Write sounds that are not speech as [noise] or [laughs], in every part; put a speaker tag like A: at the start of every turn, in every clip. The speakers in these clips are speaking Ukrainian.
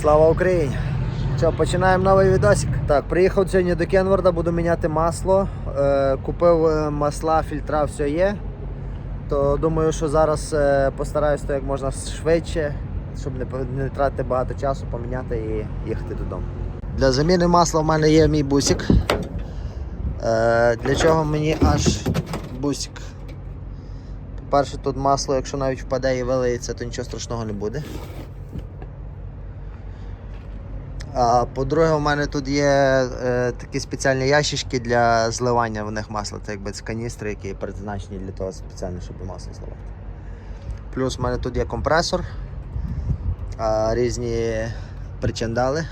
A: Слава Україні! Що, починаємо новий відосик. Так, приїхав сьогодні до Кенворда, буду міняти масло. Е, купив е, масла, фільтра, все є. То думаю, що зараз е, постараюсь то як можна швидше, щоб не, не тратити багато часу, поміняти і їхати додому. Для заміни масла в мене є мій бусик. Е, для чого мені аж бусик? По-перше, тут масло, якщо навіть впаде і вилиється, то нічого страшного не буде. А по-друге, у мене тут є е, такі спеціальні ящички для зливання в них масла. Це якби це каністри, які призначені для того спеціально, щоб масло зливати. Плюс в мене тут є компресор, а, різні причандали.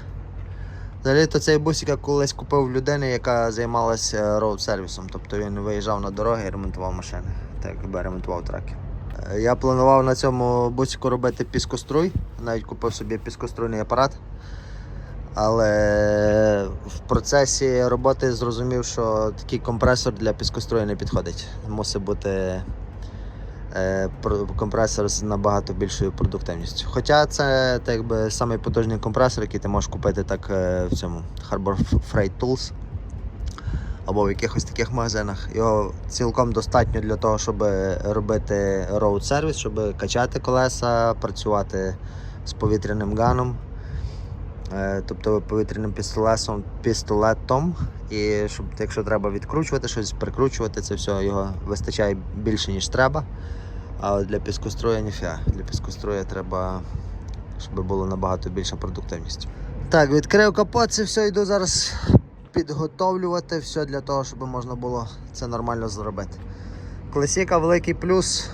A: Взагалі то цей бусик я колись купив в людини, яка займалася роуд сервісом. Тобто він виїжджав на дороги і ремонтував машини, так якби ремонтував траки. Е, Я планував на цьому бусику робити піскоструй, навіть купив собі піскоструйний апарат. Але в процесі роботи зрозумів, що такий компресор для піскострою не підходить. Мусить бути е, компресор з набагато більшою продуктивністю. Хоча це так якби самий потужний компресор, який ти можеш купити так е, в цьому Harbor Freight Tools або в якихось таких магазинах. Його цілком достатньо для того, щоб робити роуд сервіс, щоб качати колеса, працювати з повітряним ганом. Е, тобто повітряним пістолетом, пістолетом. І щоб, якщо треба відкручувати щось, прикручувати, це все його вистачає більше, ніж треба. А для піскостроя ніфіга. Для піскостроя треба, щоб було набагато більша продуктивність. Так, відкрив капот, це все йду зараз підготовлювати все для того, щоб можна було це нормально зробити. Класіка великий плюс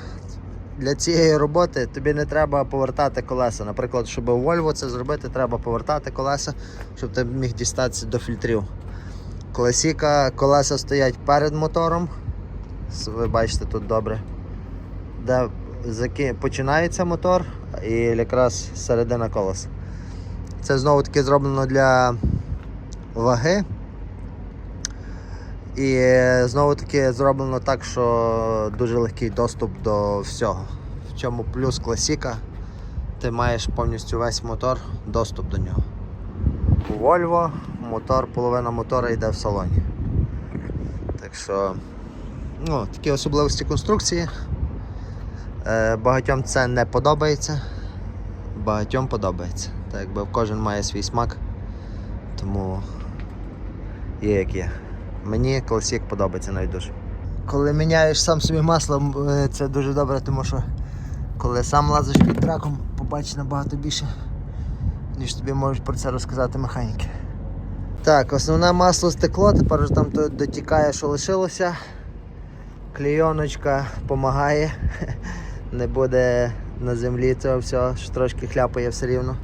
A: для цієї роботи тобі не треба повертати колеса. Наприклад, щоб у Volvo це зробити, треба повертати колеса, щоб ти міг дістатися до фільтрів. Класіка, колеса стоять перед мотором. Ви бачите тут добре. Де починається мотор і якраз середина колеса. Це знову таки зроблено для ваги. І знову таки зроблено так, що дуже легкий доступ до всього. В чому плюс класіка, ти маєш повністю весь мотор, доступ до нього. Volvo мотор, половина мотора йде в салоні. Так що ну, такі особливості конструкції. Е, багатьом це не подобається, багатьом подобається. Так якби кожен має свій смак, тому є як є. Мені класік подобається найдуже. Коли міняєш сам собі масло, е, це дуже добре, тому що коли сам лазиш під траком, побачиш набагато більше, ніж тобі можуть про це розказати механіки. Так, основне масло стекло, тепер вже там дотікає, що лишилося. Клейоночка допомагає. [laughs] Не буде на землі цього всього, що трошки хляпає все рівно.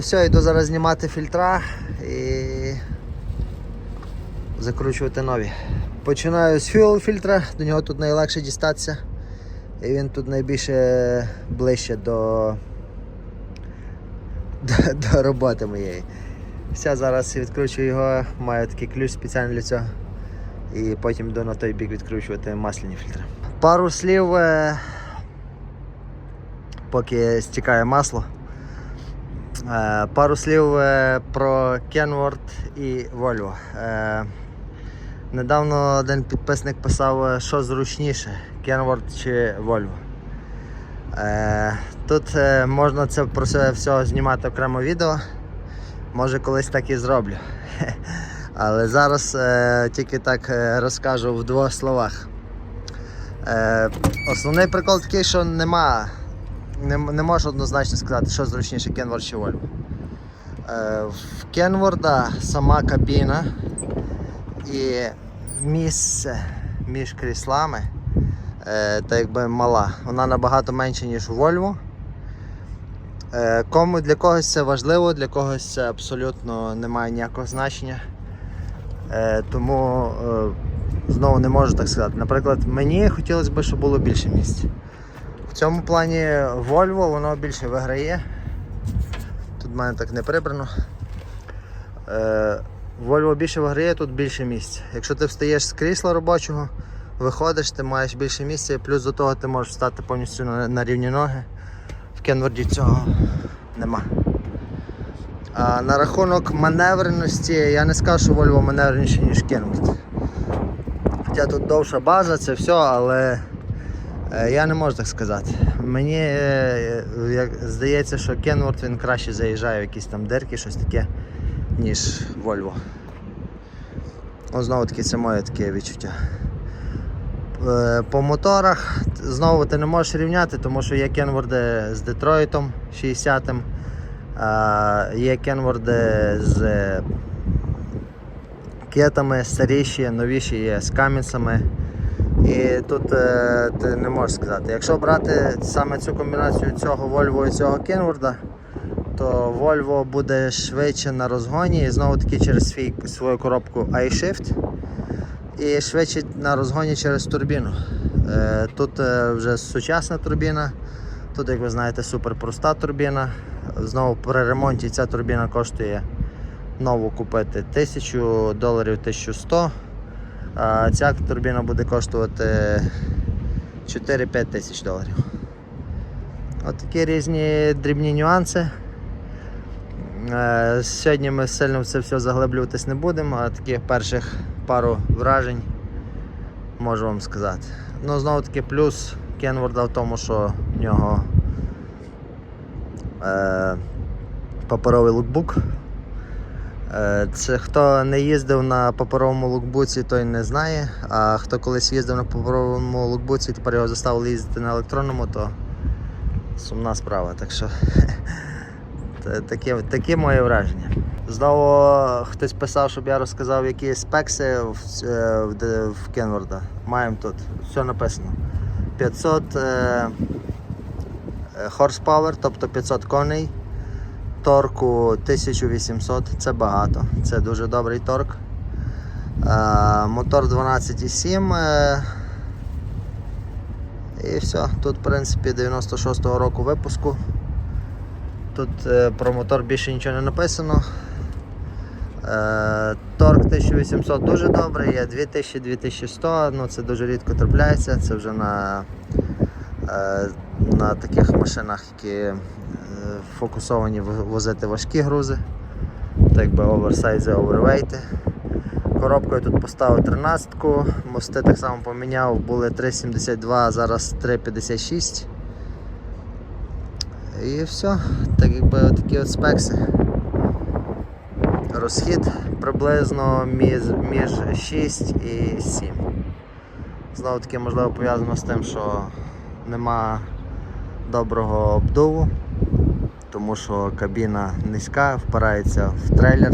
A: Все, йду зараз знімати фільтра і закручувати нові. Починаю з fuel фільтра, до нього тут найлегше дістатися. І він тут найбільше ближче до, до, до роботи моєї. Все, зараз відкручую його, маю такий ключ спеціально для цього. І потім йду на той бік відкручувати масляні фільтри. Пару слів, е, поки стікає масло. Е, Пару слів е, про Kenworth і Volvo. Недавно один підписник писав, е, що зручніше, Kenworth чи Volvo. Е, Тут е, можна це про це все знімати окремо відео. Може колись так і зроблю. [laughs] Але зараз тільки так розкажу в двох словах. Основний прикол такий, що нема, не, не можу однозначно сказати, що зручніше Kenworth чи Volvo. В Kenworth сама кабіна і місце між кріслами е, та якби мала. Вона набагато менша, ніж у Volvo. Е, кому для когось це важливо, для когось це абсолютно не має ніякого значення. Е, тому е, знову не можу так сказати. Наприклад, мені хотілося б, щоб було більше місць. В цьому плані Volvo воно більше виграє. Тут в мене так не прибрано. Е, Volvo більше виграє, тут більше місць. Якщо ти встаєш з крісла робочого, виходиш, ти маєш більше місця, і плюс до того ти можеш встати повністю на, на рівні ноги. В Кенворді цього нема. А на рахунок маневреності, я не скажу, що Volvo маневреніше, ніж Kenworth. Хоча тут довша база, це все, але е, я не можу так сказати. Мені е, здається, що Kenworth він краще заїжджає в якісь там дирки, щось таке, ніж Volvo. Знову таки, це моє таке відчуття. Е, По моторах знову ти не можеш рівняти, тому що є кенворди з Детройтом 60-м, є кенворди з кетами старіші, новіші є з камінцями. І тут е, ти не можеш сказати. Якщо брати саме цю комбінацію цього Volvo і цього Kenworth, то Volvo буде швидше на розгоні і знову таки через свій, свою коробку iShift і швидше на розгоні через турбіну. Е, Тут е, вже сучасна турбіна, тут, як ви знаєте, супер проста турбіна. Знову при ремонті ця турбіна коштує нову купити 1000 доларів 1100. А ця турбіна буде коштувати 4-5 тисяч доларів. От такі різні дрібні нюанси. Е, Сьогодні ми сильно в це все заглиблюватись не будемо, а таких перших пару вражень можу вам сказати. Ну, знову таки, плюс Кенворда в тому, що в нього е, паперовий лукбук. Е, Це хто не їздив на паперовому лукбуці, той не знає. А хто колись їздив на паперовому лукбуці, тепер його заставили їздити на електронному, то сумна справа. Так що [laughs] таке, таке моє враження. Знову хтось писав, щоб я розказав, які спекси в, е, в, в Кенворда. Маємо тут. Все написано. 500 е, е, horsepower, тобто 500 коней. Торку 1800, це багато, це дуже добрий торк. Е, мотор 12,7. Е, і все. Тут, в принципі, 96-го року випуску. Тут е, про мотор більше нічого не написано. Е, торк 1800 дуже добрий, є 2000-2100, ну це дуже рідко трапляється, це вже на, е, на таких машинах, які фокусовані возити важкі грузи, так би оверсайзи, овервейти. Коробкою тут поставив 13-ку, мости так само поміняв, були 3,72, зараз 3,56. І все, так якби такі от спекси. Розхід приблизно між, між 6 і 7. Знову таки можливо пов'язано з тим, що нема доброго обдуву, тому що кабіна низька, впирається в трейлер.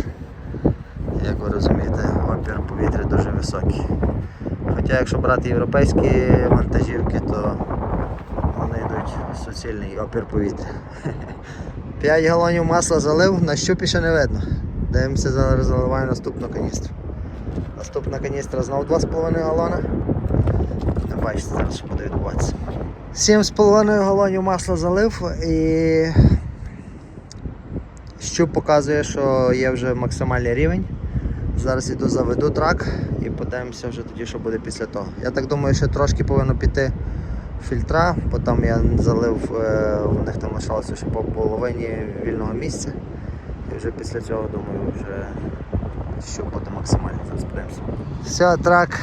A: Як ви розумієте, опір повітря дуже високий. Хоча якщо брати європейські вантажівки, то суцільний опір повітря. 5 галонів масла залив, на щупі ще не видно. Дивимося, зараз заливаю наступну каністру. Наступна каністра знову 2,5 галона. Не бачите, зараз що буде відбуватися. 7,5 галонів масла залив і щуп показує, що є вже максимальний рівень. Зараз іду заведу трак і подивимося вже тоді, що буде після того. Я так думаю, що трошки повинно піти фільтра, потім я залив, е, у них там лишалося ще по половині вільного місця. І вже після цього думаю, вже що буде максимально. Зараз подивимося. Все, трак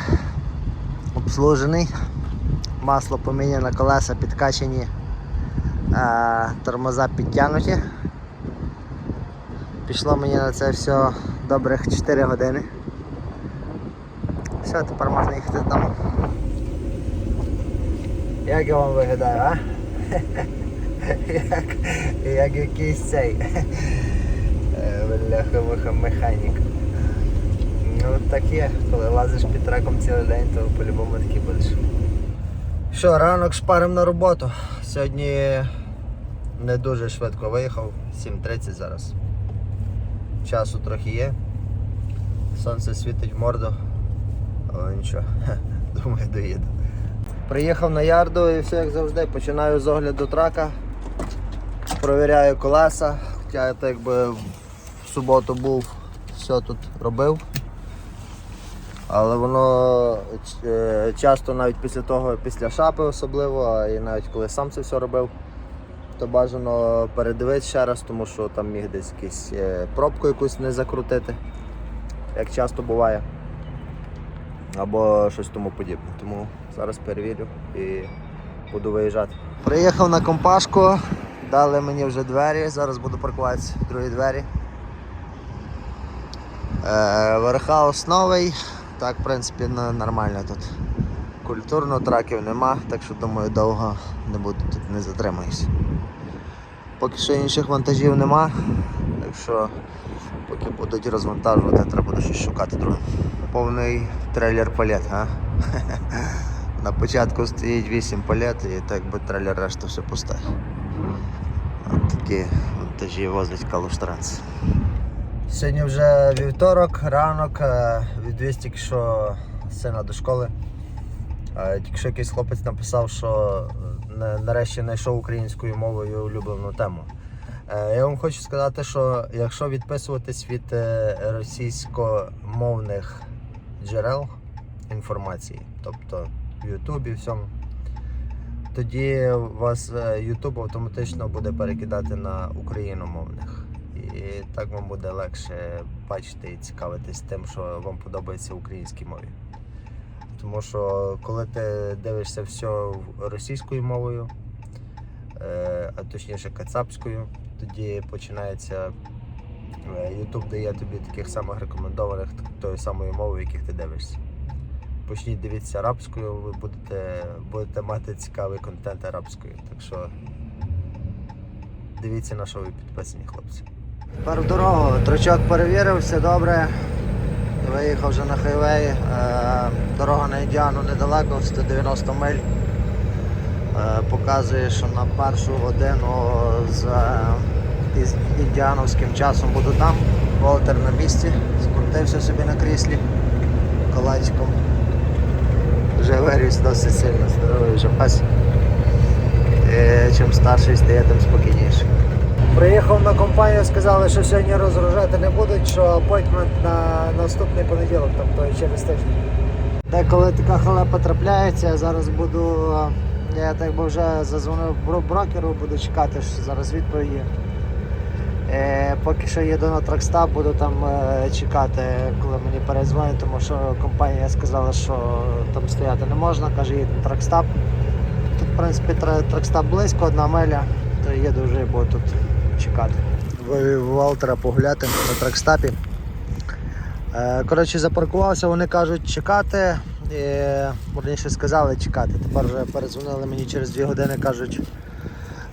A: обслужений. Масло поміняне, колеса підкачені, е, тормоза підтягнуті. Пішло мені на це все добрих 4 години. Все, тепер можна їхати додому. Як я вам виглядаю, а? як, як якийсь цей. е, Бляха-муха механік. Ну так є, коли лазиш під траком цілий день, то по-любому такий будеш. Що, ранок шпарим на роботу. Сьогодні не дуже швидко виїхав, 7.30 зараз. Часу трохи є. Сонце світить в морду, але нічого, [laughs] думаю, доїду. Приїхав на ярду і все як завжди. Починаю з огляду трака, провіряю колеса, хоча я так якби в суботу був, все тут робив. Але воно е, часто навіть після того, після шапи особливо, і навіть коли сам це все робив, то бажано передивитися ще раз, тому що там міг десь якийсь е, пробку якусь не закрутити, як часто буває. Або щось тому подібне. Тому зараз перевірю і буду виїжджати. Приїхав на компашку, дали мені вже двері, зараз буду паркуватися другі двері. Е, Верхаус новий, так, в принципі, нормально тут. Культурно траків нема, так що думаю, довго не буду тут не затримаюсь. Поки що інших вантажів нема, так що поки будуть розвантажувати, треба буде щось шукати друге. Повний трейлер палет, а? [laughs] На початку стоїть 8 палет і так би трейлер решта все пусте. От такі вантажі возить Калуштранс. Сьогодні вже вівторок, ранок, е, відвіз тільки що сина до школи. Е, Тільки що якийсь хлопець написав, що е, нарешті знайшов українською мовою улюблену тему. Я вам хочу сказати, що якщо відписуватись від російськомовних джерел інформації, тобто в Ютубі, всьому, тоді вас е, YouTube автоматично буде перекидати на україномовних. І так вам буде легше бачити і цікавитись тим, що вам подобається в українській мові. Тому що коли ти дивишся все російською мовою, е, а точніше кацапською, тоді починається е, YouTube дає тобі таких самих рекомендованих тої самої мови, яких ти дивишся. Почніть дивитися арабською, ви будете, будете мати цікавий контент арабською. Так що дивіться на що ви підписані, хлопці. Тепер дорогу. Трочок перевірив, все добре. Виїхав вже на хайвей. Е, Дорога на Індіану недалеко, 190 миль. Е, Показує, що на першу годину з індіановським часом буду там. Волтер на місці, скрутився собі на кріслі колачком. Вже виріс досить сильно, здоровий вже пес. І чим старший стає, тим спокійніше. Приїхав на компанію, сказали, що сьогодні розгружати не будуть, що апойтмент на наступний понеділок, тобто через тиждень. Деколи така халепа трапляється, зараз буду. Я так би вже зазвонив брокеру, буду чекати що зараз відповіді. Е, поки що їду на тракстап, буду там е, чекати, коли мені перезвонять, тому що компанія сказала, що там стояти не можна, каже, їдь на тракстап. Тут, в принципі, тра- тракстап близько, одна миля, то їду вже, бо тут чекати. Вивів Валтера погуляти на тракстапі. Е, Коротше, запаркувався, вони кажуть чекати. І, верніше сказали чекати. Тепер вже передзвонили мені через 2 години, кажуть,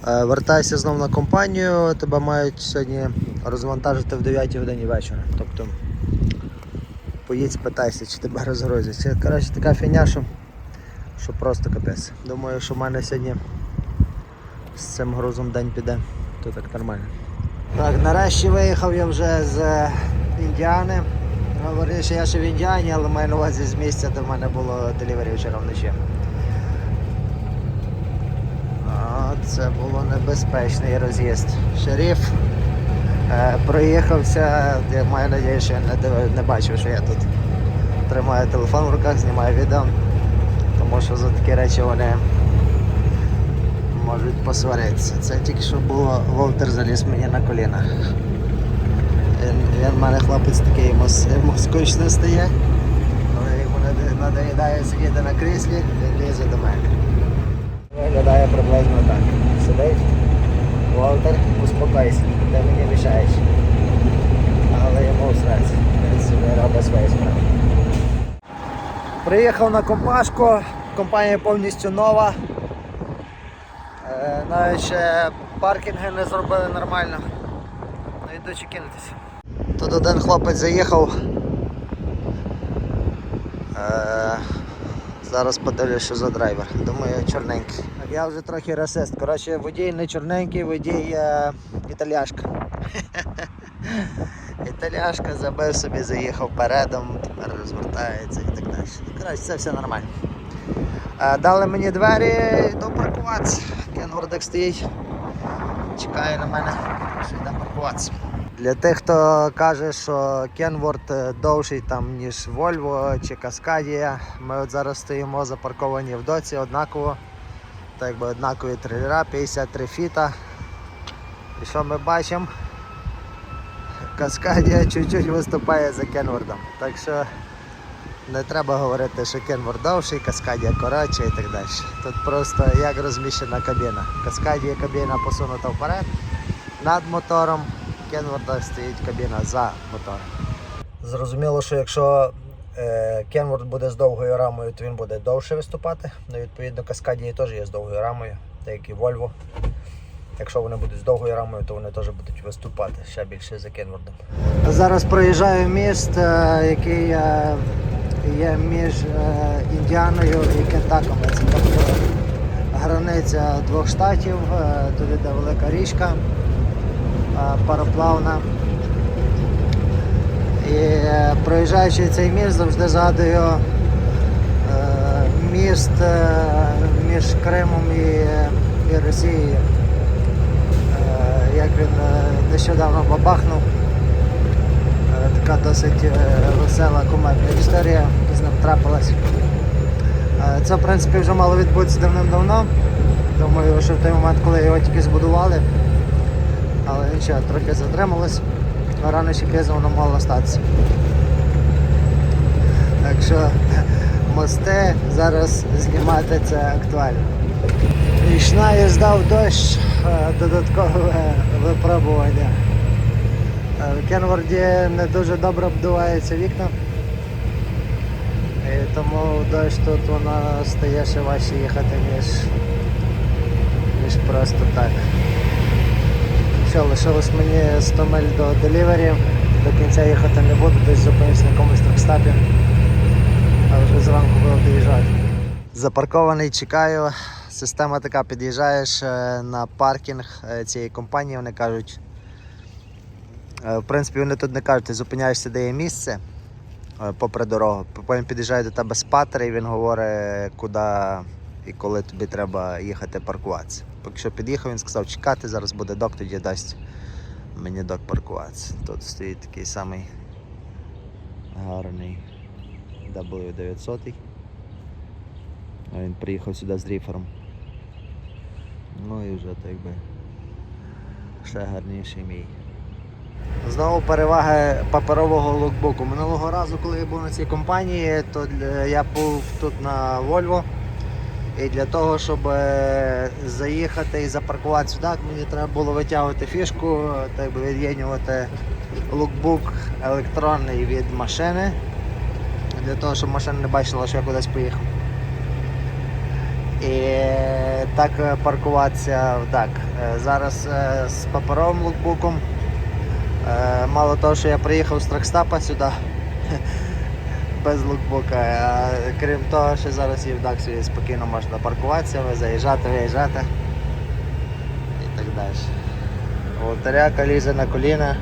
A: вертайся знову на компанію, тебе мають сьогодні розвантажити в 9 годині вечора. Тобто поїдь спитайся, чи тебе розгрузять. Це коротше, така фігня, що, що просто капець. Думаю, що в мене сьогодні з цим грузом день піде, то так нормально. Так, нарешті виїхав я вже з е, Індіани. Ну, Верніше, я ще в Індіані, але маю на увазі з місця, де в мене було делівері вчора вночі. А, Це було небезпечний роз'їзд. Шериф е, проїхався. Я маю надію, що я не, не бачив, що я тут тримаю телефон в руках, знімаю відео. Тому що за такі речі вони можуть посваритися. Це тільки що було Волтер заліз мені на коліна. Він, в мене хлопець такий йому, скучно стає. Коли йому надоїдає сидіти на кріслі, він лізе до мене. Виглядає приблизно так. Сидить. Волтер, успокойся, ти мені мішаєш. Але йому всрать. Він собі робить свої справи. Приїхав на компашку, компанія повністю нова. Е, Навіть ще паркінги не зробили нормально. Ну йду чекінутися. Тут один хлопець заїхав. Е, зараз подивлюсь, що за драйвер. Думаю, чорненький. Я вже трохи расист. Коротше, водій не чорненький, водій е, італіашка. [laughs] Італіашка забив собі, заїхав передом, тепер розвертається і так далі. Коротше, це все нормально. Е, Дали мені двері, йду паркуватися. Кенгурдик стоїть, чекає на мене, що йде паркуватися. Для тих, хто каже, що Кенворд е, довший там, ніж Volvo чи Cascadia, ми от зараз стоїмо запарковані в доці однаково. Так якби однакові трейлера, 53 фіта. І що ми бачимо? Каскадія чуть-чуть виступає за Кенвордом. Так що не треба говорити, що Кенворд довший, Каскадія коротша і так далі. Тут просто як розміщена кабіна. Каскадія кабіна посунута вперед над мотором, Кенворда стоїть кабіна за мотором. Зрозуміло, що якщо Кенворд буде з довгою рамою, то він буде довше виступати. Ну, відповідно, Каскадії теж є з довгою рамою, так як і Volvo. Якщо вони будуть з довгою рамою, то вони теж будуть виступати ще більше за Кенвордом. Зараз проїжджаю міст, е, який е, є між е, Індіаною і Кентаком. Це тобто границя двох штатів, е, тут іде велика річка е, пароплавна. І проїжджаючи цей міст, завжди згадую е, міст е, між Кримом і, і Росією. Е, як він нещодавно бабахнув. Така досить весела кумедна історія з ним трапилась. Це в принципі вже мало відбутися давним-давно. Думаю, що в той момент, коли його тільки збудували, але нічого, трохи затрималось, рано чи пізно воно мало статися. Так що [laughs] мости зараз знімати це актуально. Річна їзда в дощ, е, додаткове випробування. Е, В Кенворді не дуже добре обдуваються вікна. І тому дощ тут воно стає ще важче їхати, ніж, ніж просто так. Що, лишилось мені 100 миль до делівері, до кінця їхати не буду, десь зупинюсь на якомусь тракстапі, а вже зранку буду доїжджати. Запаркований, чекаю. Система така, під'їжджаєш е, на паркінг е, цієї компанії, вони кажуть. е, В принципі, вони тут не кажуть, ти зупиняєшся, де є місце попри дорогу. Потім під'їжджає до тебе спатер і він говорить, куди і коли тобі треба їхати паркуватися. Поки що під'їхав, він сказав чекати, зараз буде док, тоді дасть мені док паркуватися. Тут стоїть такий самий гарний W900. А Він приїхав сюди з ріфером. Ну і вже так би ще гарніший мій. Знову переваги паперового лукбуку. Минулого разу, коли я був на цій компанії, то я був тут на Volvo. І для того, щоб е, заїхати і запаркувати сюди, мені треба було витягувати фішку, так би від'єднувати лукбук електронний від машини. Для того, щоб машина не бачила, що я кудись поїхав. І так е, паркуватися так. Е, Зараз з паперовим лукбуком. Мало того, що я приїхав з тракстапа сюди [laughs] без лукбука, крім того, що зараз є в Даксі спокійно можна паркуватися, заїжджати, виїжджати і так далі. Волтаряка лізе на коліна,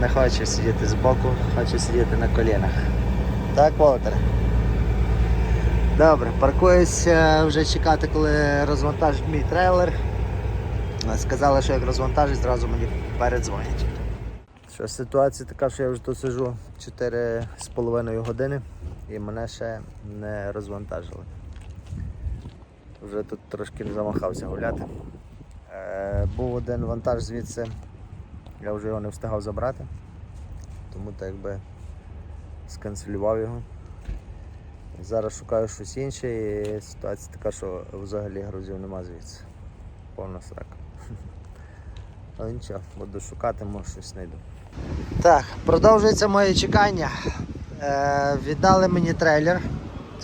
A: не хоче сидіти збоку, хоче сидіти на колінах. Так, Волтер? Добре, паркуюся вже чекати, коли розвантажить мій трейлер. Сказали, що як розвантажить, зразу мені передзвонять. Що ситуація така, що я вже тут сижу 4,5 години і мене ще не розвантажили. Вже тут трошки не замахався гуляти. Е, був один вантаж звідси, я вже його не встигав забрати, тому так якби сканцелював його. Зараз шукаю щось інше і ситуація така, що взагалі грузів нема звідси. Повна срака. Але [laughs] нічого, буду шукати, може щось знайду. Так, продовжується моє чекання. Е, віддали мені трейлер,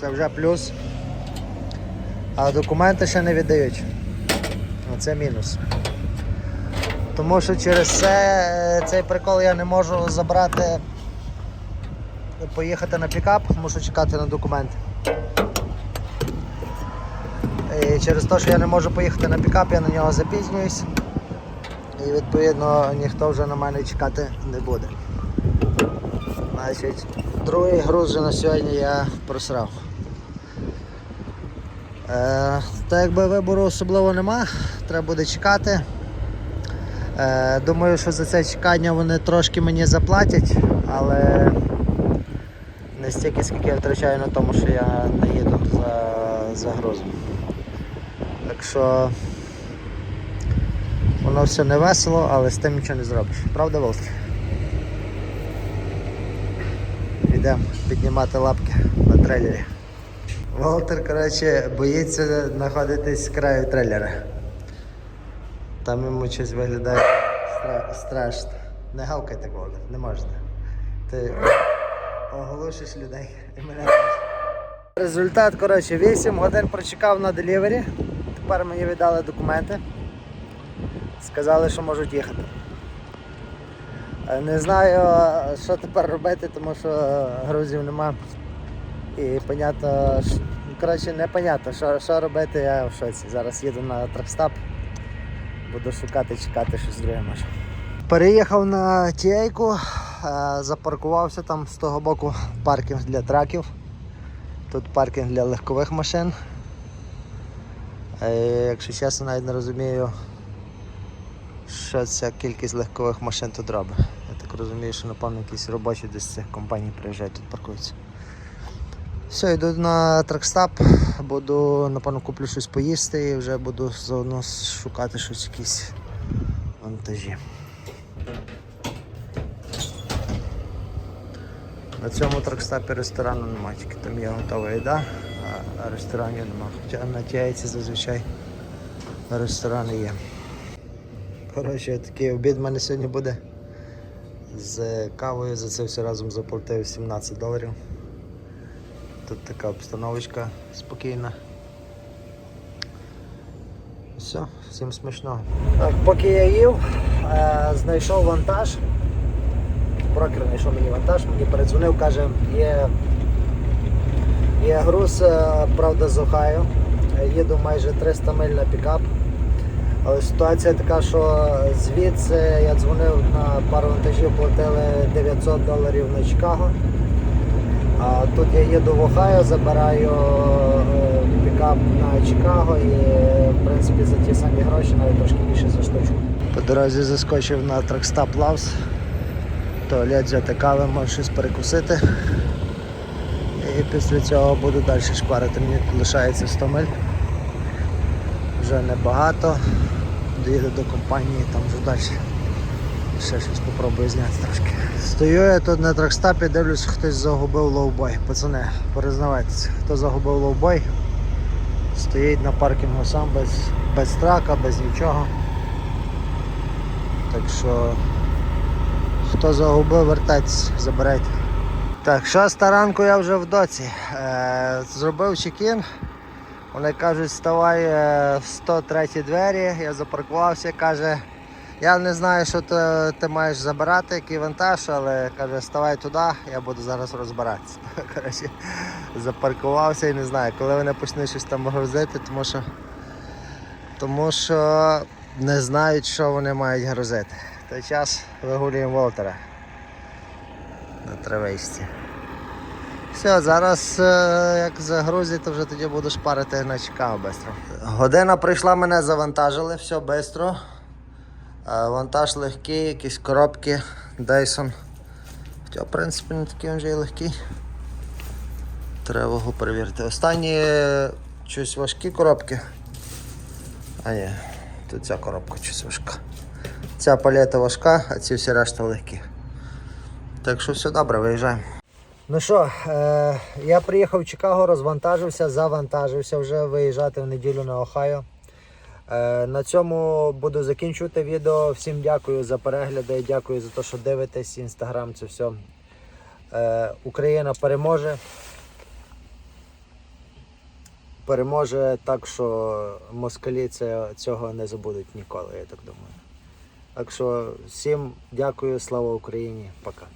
A: це вже плюс. А документи ще не віддають. Оце мінус. Тому що через це е, цей прикол я не можу забрати, поїхати на пікап, мушу чекати на документи. І через те, що я не можу поїхати на пікап, я на нього запізнююсь. І відповідно ніхто вже на мене чекати не буде. Значить, другий груз вже на сьогодні я просрав. Е, так якби вибору особливо нема, треба буде чекати. Е, думаю, що за це чекання вони трошки мені заплатять, але не стільки, скільки я втрачаю на тому, що я не їду за, за грузом. Так що Воно все не весело, але з тим нічого не зробиш. Правда, Волтер? Йдемо піднімати лапки на трейлері. Волтер, коротше, боїться знаходитись з краю трейлера. Там йому щось виглядає стра- страшно. Не гавкай так, Волтер, не можна. Ти оголошуєш людей і мене. Результат, коротше, 8 годин прочекав на делівері. Тепер мені віддали документи. Сказали, що можуть їхати. Е, Не знаю, що тепер робити, тому що грузів нема. І понятно, коротше, непонятно, що, що робити, я в шоці. Зараз їду на тракстап, буду шукати, чекати щось друге може. Переїхав на тійку, запаркувався там з того боку паркінг для траків. Тут паркінг для легкових машин. Е, Якщо чесно, навіть не розумію, що ця кількість легкових машин тут робить. Я так розумію, що напевно якісь робочі десь з цих компаній приїжджають тут паркуються. Все, йду на тракстап, буду, напевно, куплю щось поїсти і вже буду заодно шукати щось якісь вантажі. На цьому тракстапі ресторану немає, тільки там є готова їда, а- ресторанів немає. Хоча на тяйці зазвичай ресторани є. Коротше, такий обід в мене сьогодні буде. З кавою за це все разом заплатив 17 доларів. Тут така обстановочка спокійна. Все, всім смачного. Так, поки я їв, е, знайшов вантаж. Брокер знайшов мені вантаж, мені передзвонив, каже, є, є груз, е, правда, з Охайо. Е, Їду майже 300 миль на пікап. Але ситуація така, що звідси я дзвонив на пару вантажів, платили 900 доларів на Чикаго. А тут я їду в Ohio, забираю е, пікап на Чикаго і в принципі за ті самі гроші, навіть трошки більше за штучку. По дорозі заскочив на Тракстап Лавс. Туалет взяти кави, можу щось перекусити. І після цього буду далі шпарити. Мені лишається 100 миль. Вже небагато. Доїду до компанії, там вже далі. Ще щось попробую зняти трошки. Стою я тут на тракстапі, дивлюсь, хтось загубив лоубой. Пацани, признавайтеся, хто загубив лоубой, стоїть на паркінгу сам без, без трака, без нічого. Так що хто загубив, вертайтесь, забирайте. Так, шоста ранку я вже в доці. Е, зробив чекін. Вони кажуть, вставай е, в 103 двері, я запаркувався, каже, я не знаю, що ти, ти маєш забирати, який вантаж, але каже, ставай туди, я буду зараз розбиратися. [laughs] Коротше, запаркувався і не знаю, коли вони почнуть щось там грузити, тому що, тому що не знають, що вони мають грузити. В той час вигулюємо Волтера на травичці. Все, зараз е, як загрузять, то вже тоді буду шпарити на Чикаго швидко. Година прийшла, мене завантажили, все швидко. Е, Вантаж легкий, якісь коробки, Dyson. Хоча, в принципі, не такий вже і легкий. Треба його перевірити. Останні е, щось важкі коробки. А ні, тут ця коробка щось важка. Ця палета важка, а ці всі решта легкі. Так що все добре, виїжджаємо. Ну що, е, я приїхав в Чикаго, розвантажився, завантажився вже виїжджати в неділю на Ohio. Е, на цьому буду закінчувати відео. Всім дякую за перегляди, дякую за те, що дивитесь, інстаграм, це все. Е, Україна переможе. Переможе так, що москалі цього не забудуть ніколи, я так думаю. Так що всім дякую, слава Україні, пока.